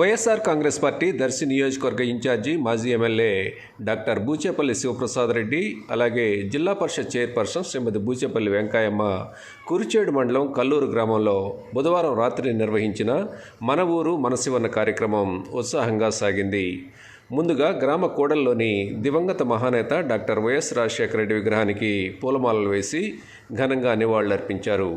YSR Congress party Darsi నియోజకవర్గ incharge మాజీ MLA doctor Boochepalli Sivaprasad Reddy అలాగే జిల్లా పరిషత్ చైర్పర్సన్ శ్రీమతి బూచేపల్లి వెంకాయమ్మ కురిచేడు మండలం కల్లూరు గ్రామంలో బుధవారం రాత్రి నిర్వహించిన మన ఊరు మన శివన్న కార్యక్రమం ఉత్సాహంగా సాగింది. ముందుగా గ్రామ కూడల్లోని దివంగత మహానేత డాక్టర్ వైఎస్ రాజశేఖర రెడ్డి విగ్రహానికి పూలమాలలు వేసి ఘనంగా నివాళులర్పించారు.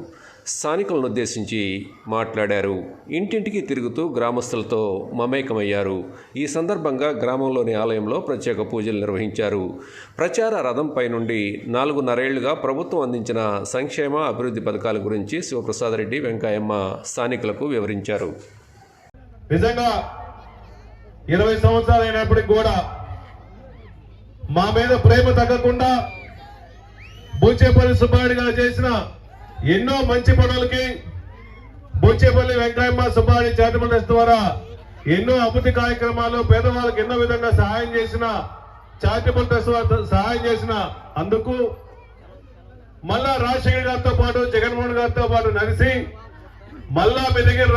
స్థానికులను ఉద్దేశించి మాట్లాడారు. ఇంటింటికి తిరుగుతూ గ్రామస్తులతో మమేకమయ్యారు. ఈ సందర్భంగా గ్రామంలోని ఆలయంలో ప్రత్యేక పూజలు నిర్వహించారు. ప్రచార రథంపై నుండి నాలుగున్నరేళ్ళుగా ప్రభుత్వం అందించిన సంక్షేమ అభివృద్ధి పథకాల గురించి శివప్రసాద్ రెడ్డి వెంకయ్యమ్మ స్థానికులకు వివరించారు. నిజంగా ఇరవై సంవత్సరాలు అయినప్పటికి కూడా మా మీద ప్రేమ తగ్గకుండా బూచేపల్లి సుబ్బారెడ్డి గారు చేసిన ఎన్నో మంచి పనులకి బూచేపల్లి వెంకయ్యమ్మ సుబ్బారెడ్డి చారిటబుల్ ట్రస్ట్ ద్వారా ఎన్నో అభివృద్ధి కార్యక్రమాలు పేదవాళ్ళకి ఎన్నో విధంగా సహాయం చేసిన చారిటబుల్ ట్రస్ట్ సహాయం చేసిన అందుకు మళ్ళా రాజశేఖర్ గారితో పాటు జగన్మోహన్ గారితో పాటు నడిసి మళ్ళా మీ దగ్గర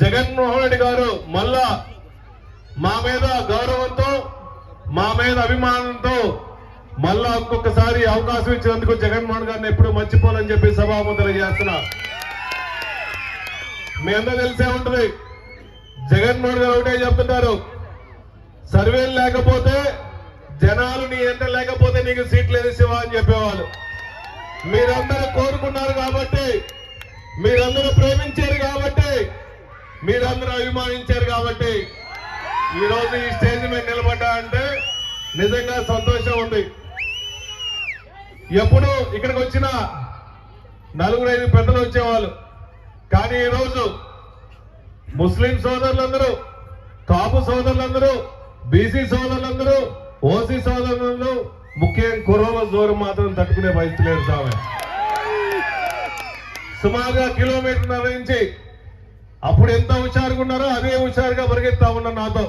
జగన్మోహన్ రెడ్డి గారు మళ్ళా మా మీద గౌరవంతో మా మీద అభిమానంతో మళ్ళా ఒక్కొక్కసారి అవకాశం ఇచ్చినందుకు జగన్మోహన్ గారిని ఎప్పుడు మర్చిపోవాలని చెప్పి సభాముద్ర చేస్తున్నా మీ అందరూ తెలిసే ఉంటుంది. జగన్మోహన్ గారు ఒకటే చెప్తున్నారు సర్వేలు లేకపోతే జనాలు నీ ఎంట లేకపోతే నీకు సీట్లు శివ అని చెప్పేవాళ్ళు. మీరందరూ కోరుకున్నారు కాబట్టి మీరందరూ ప్రేమించారు కాబట్టి మీరందరూ అభిమానించారు కాబట్టి ఈరోజు ఈ స్టేజ్ మీద నిలబడ్డా అంటే నిజంగా సంతోషం ఉంది. ఎప్పుడు ఇక్కడికి వచ్చిన నలుగురు ఐదు పెద్దలు వచ్చేవాళ్ళు. కానీ ఈ రోజు ముస్లిం సోదరులందరూ కాపు సోదరులందరూ బీసీ సోదరులందరూ ఓసీ సోదరులందరూ ముఖ్యంగా కుర్రల జోరు మాత్రం తట్టుకునే పరిస్థితి లేదు సామె. సుమారుగా కిలోమీటర్ నుంచి అప్పుడు ఎంత హుషారుగా ఉన్నారో అదే హుషారుగా పరిగెత్తా ఉన్నా నాతో.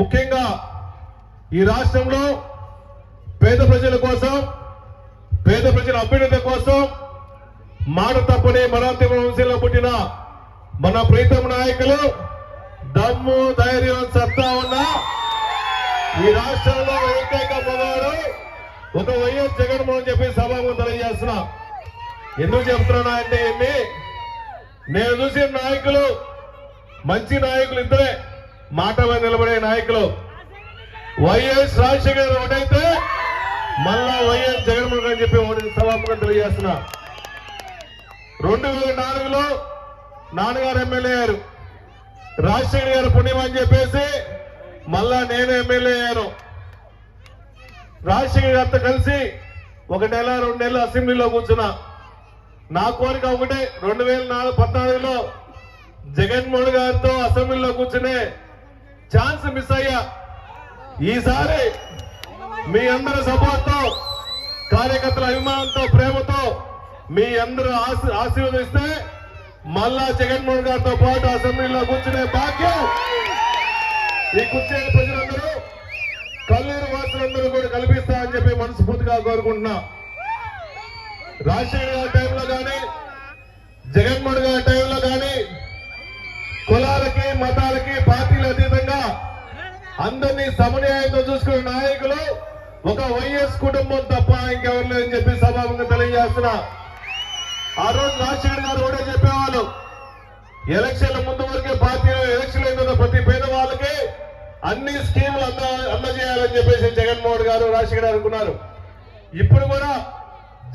ముఖ్యంగా ఈ రాష్ట్రంలో పేద ప్రజల కోసం పేద ప్రజల అభ్యున్నత కోసం మాట తప్పని మరాఠీ వంశంలో పుట్టిన మన ప్రీతం నాయకులు దమ్ము ధైర్యం సత్తా ఉన్న ఈ రాష్ట్రంలో ఏకైక మగవాడు ఒక వైఎస్ జగన్మోహన్ చెప్పి సభకు తెలియజేస్తున్నా. ఎందుకు చెప్తున్నా అంటే ఏంటి? నేను చూసిన నాయకులు మంచి నాయకులు ఇద్దరే మాట మీద నిలబడే నాయకులు. వైఎస్ రాజశేఖర్ గారు ఒకటైతే మళ్ళా వైఎస్ జగన్మోహన్ గారు చెప్పి ఒకటి సభాముఖం తెలియజేస్తున్నా. రెండు వేల నాలుగులో నాన్నగారు ఎమ్మెల్యే అయ్యారు. రాజశేఖర్ గారు పుణ్యం అని చెప్పేసి మళ్ళా నేను ఎమ్మెల్యే అయ్యాను. రాజశేఖర్ గారితో కలిసి ఒక నెల రెండు నెలలు అసెంబ్లీలో కూర్చున్నా. నా కోరిక ఒకటే రెండు వేల నాలుగు పద్నాలుగులో జగన్మోహన్ గారితో అసెంబ్లీలో కూర్చునే ఛాన్స్ మిస్ అయ్యా. ఈసారి మీ అందరి సపోర్ట్తో కార్యకర్తల అభిమానంతో ప్రేమతో మీ అందరూ ఆశీ- ఆశీర్వదిస్తే మళ్ళా జగన్మోహన్ గారితో పాటు అసెంబ్లీలో కూర్చునే భాగ్యం ఈ కూర్చునే ప్రజలందరూ కల్లూరు వాసులందరూ కూడా కల్పిస్తారని చెప్పి మనస్ఫూర్తిగా కోరుకుంటున్నా. రాజశేఖర్ గారి టైంలో కానీ జగన్మోహన్ గారి టైంలో కానీ కులాలకి మతాలకి పార్టీలు అతీతంగా అందరినీ సమన్యాయంతో చూసుకునే నాయకులు ఒక వైఎస్ కుటుంబం తప్ప ఇంకెవరు లేదని చెప్పి సభాముఖంగా తెలియజేస్తున్నా. ఆ రోజు రాజశేఖర్ గారు కూడా చెప్పేవాళ్ళు ఎలక్షన్ల ముందు వరకే పార్టీ ఎలక్షన్ అయిన ప్రతి పేదవాళ్ళకి అన్ని స్కీములు అంద అందజేయాలని చెప్పేసి జగన్మోహన్ గారు రాజశేఖర్ గారు అనుకున్నారు. ఇప్పుడు కూడా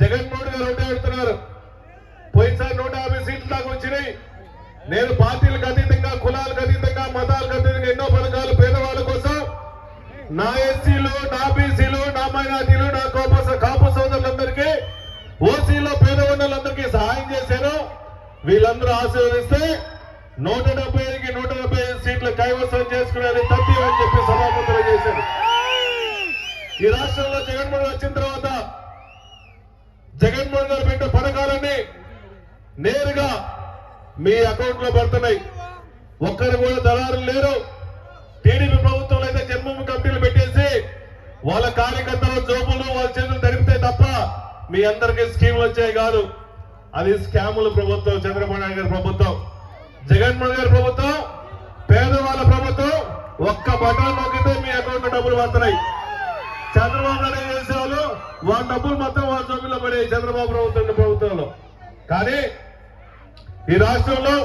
జగన్మోహన్ గారు ఒకటే పెడుతున్నారు. పోయినసారి నూట యాభై సీట్లు దాకా వచ్చినాయి. నేను పార్టీలకు అతీతంగా కులాలకు అతీతంగా మతాలకు అతీతంగా ఎన్నో పథకాలు పేదవాళ్ళ కోసం నా ఎస్సీలు నా బీసీలు నా మైనార్టీలు నా కోప కాపు సోదరులందరికీ ఓసీలో పేద ఉన్నోళ్ళందరికీ సహాయం చేశారు. వీళ్ళందరూ ఆశీర్వదిస్తే నూట డెబ్బై ఐదుకి నూట డెబ్బై ఐదు సీట్లు కైవసం చేసుకునేది తప్పి అని చెప్పి సభాపతులు చేశారు. ఈ రాష్ట్రంలో జగన్మోహన్ వచ్చిన తర్వాత జగన్మోహన్ గారు పెట్టిన పథకాలన్నీ నేరుగా మీ అకౌంట్లో పడుతున్నాయి. ఒక్కరు కూడా దళారులు లేరు. టీడీపీ ప్రభుత్వం వాళ్ళ కార్యకర్తల జోబులు వాళ్ళ చేతులు తరిపితే తప్ప మీ అందరికీ స్కీములు వచ్చాయి కాదు. అది స్కాములు ప్రభుత్వం చంద్రబాబు నాయుడు గారి ప్రభుత్వం. జగన్మోహన్ గారి ప్రభుత్వం పేదవాళ్ళ ప్రభుత్వం ఒక్క బటన్ నొక్కితే మీ అకౌంట్ డబ్బులు పడుతున్నాయి చంద్రబాబు నాయుడు చేసే వాళ్ళు వాళ్ళ డబ్బులు మొత్తం వాళ్ళ జోబుల్లో పడే చంద్రబాబు ప్రభుత్వం ప్రభుత్వంలో. కానీ ఈ రాష్ట్రంలో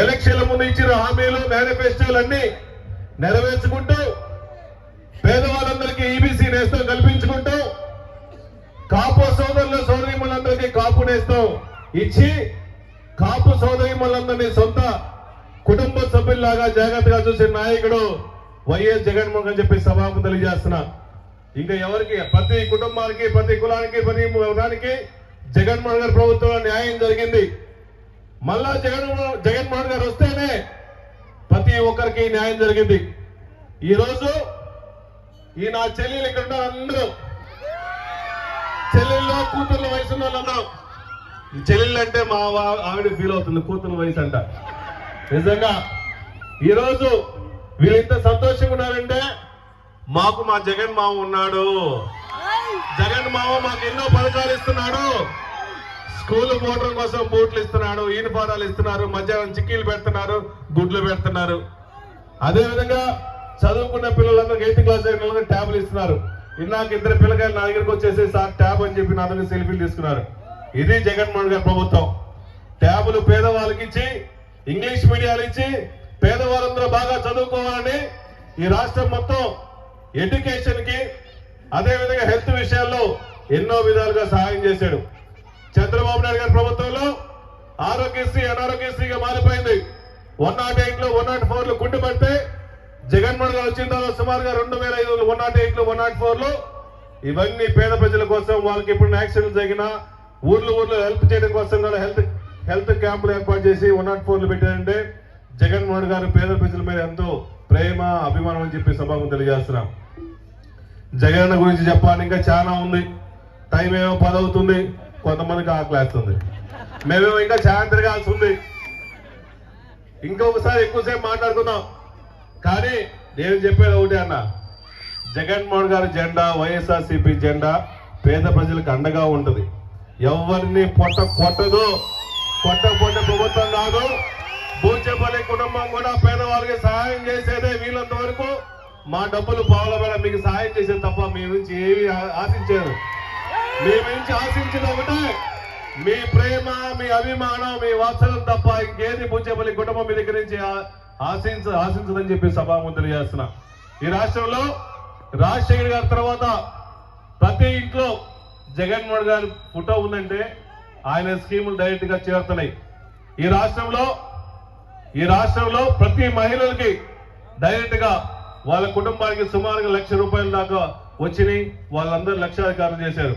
ఎలక్షన్ల ముందు ఇచ్చిన హామీలు మేనిఫెస్టోలు అన్ని నెరవేర్చుకుంటూ పేదవాళ్ళందరికీ ఈబీసీ నేస్తం కల్పించుకుంటూ కాపు సోదరుల సోదరిములందరికీ కాపు నేస్తం ఇచ్చి కాపు సోదరిమలందరినీ సొంత కుటుంబ సభ్యుల్లాగా జాగ్రత్తగా చూసే నాయకుడు వైఎస్ జగన్మోహన్ అని చెప్పి సభకు తెలియజేస్తున్నా. ఇంకా ఎవరికి? ప్రతి కుటుంబానికి ప్రతి కులానికి ప్రతి దానికి జగన్మోహన్ గారి ప్రభుత్వంలో న్యాయం జరిగింది. మళ్ళా జగన్ జగన్మోహన్ గారు వస్తేనే ప్రతి ఒక్కరికి న్యాయం జరిగింది. ఈరోజు ఈ నా చెల్లెలు ఇక్కడ అందరూ. చెల్లెల్లో కూతుర్ల వయసు ఉన్న ఈ చెల్లెళ్ళు అంటే మా ఆవిడ ఫీల్ అవుతుంది కూతుర్ల వయసు అంట. నిజంగా ఈరోజు వీళ్ళు ఇంత సంతోషంగా ఉన్నారంటే మాకు మా జగన్ మామ ఉన్నాడు. జగన్ మామ మాకు ఎన్నో పథకాలు ఇస్తున్నాడు. స్కూల్ మోటార్ కోసం బూట్లు ఇస్తున్నాడు యూనిఫారాలు ఇస్తున్నారు మధ్యాహ్నం చిక్కీలు పెడుతున్నారు గుడ్లు పెడుతున్నారు. అదేవిధంగా చదువుకున్న పిల్లలందరికీ ఎయిత్ క్లాస్ అయిన ట్యాబ్లు ఇస్తున్నారు. ఇందాక ఇద్దరు పిల్లకాయలు నా దగ్గరకు వచ్చేసి సార్ ట్యాబ్ అని చెప్పి నా దగ్గర సెల్ఫీలు తీసుకున్నారు. ఇది జగన్మోహన్ గారి ప్రభుత్వం. ట్యాబులు పేదవాళ్ళకి ఇచ్చి ఇంగ్లీష్ మీడియాలు ఇచ్చి పేదవాళ్ళందరూ బాగా చదువుకోవాలని ఈ రాష్ట్రం మొత్తం ఎడ్యుకేషన్కి అదేవిధంగా హెల్త్ విషయాల్లో ఎన్నో విధాలుగా సహాయం చేశాడు. చంద్రబాబు నాయుడు గారి ప్రభుత్వంలో ఆరోగ్యశ్రీ అనారోగ్యశ్రీగా మారిపోయింది. వన్ నాట్ ఎయిట్లో వన్ నాట్ ఫోర్లో కుండి పడితే జగన్మోహన్ గారు వచ్చిన తర్వాత సుమారుగా రెండు వేల ఐదు వన్ నాట్ ఎయిట్లో వన్ నాట్ ఫోర్లో ఇవన్నీ పేద ప్రజల కోసం వాళ్ళకి ఎప్పుడు యాక్సిడెంట్ జరిగినా ఊర్లు ఊర్లో హెల్ప్ చేయడం కోసం కూడా హెల్త్ హెల్త్ క్యాంపులు ఏర్పాటు చేసి వన్ నాట్ ఫోర్లు పెట్టారంటే జగన్మోహన్ గారు పేద ప్రజల మీద ఎంతో ప్రేమ అభిమానం అని చెప్పి సభకు తెలియజేస్తున్నాం. జగన్ గురించి చెప్పాలి ఇంకా చాలా ఉంది. టైం ఏమో పదవుతుంది కొంతమందికి కొంతమందికి ఆకలేస్తుంది మేమేమో ఇంకా చాలా తిరగాల్సి ఉంది. ఇంకొకసారి ఎక్కువసేపు మాట్లాడుకుందాం. కానీ నేను చెప్పేది ఒకటి అన్న. జగన్మోహన్ గారి జెండా వైఎస్ఆర్సీపీ జెండా పేద ప్రజలకు అండగా ఉంటుంది. ఎవరిని పొట్ట కొట్టదు. కొట్ట పొట్ట ప్రభుత్వం కాదు. బూచేపల్లి కుటుంబం కూడా పేదవాళ్ళకి సహాయం చేసేదే వీలంత వరకు. మా డబ్బులు పావుల మీకు సహాయం చేసేది తప్ప మీ నుంచి ఏమి ఆశించారు మీ నుంచి ఆశించిన ఒకటే. మీ ప్రేమ మీ అభిమానం మీ వాత్సలం తప్ప ఇంకేది బూచేపల్లి కుటుంబం మీ దగ్గర నుంచి ఆశించ ఆశించదని చెప్పి సభాము తెలియజేస్తున్నా. ఈ రాష్ట్రంలో రాజశేఖర్ గారి తర్వాత ప్రతి ఇంట్లో జగన్మోహన్ గారి ఫోటో ఉందంటే ఆయన స్కీములు డైరెక్ట్గా చేరుతున్నాయి. ఈ రాష్ట్రంలో ఈ రాష్ట్రంలో ప్రతి మహిళలకి డైరెక్ట్గా వాళ్ళ కుటుంబానికి సుమారుగా లక్ష రూపాయల దాకా వచ్చినాయి. వాళ్ళందరూ లక్షాధికారులు చేశారు.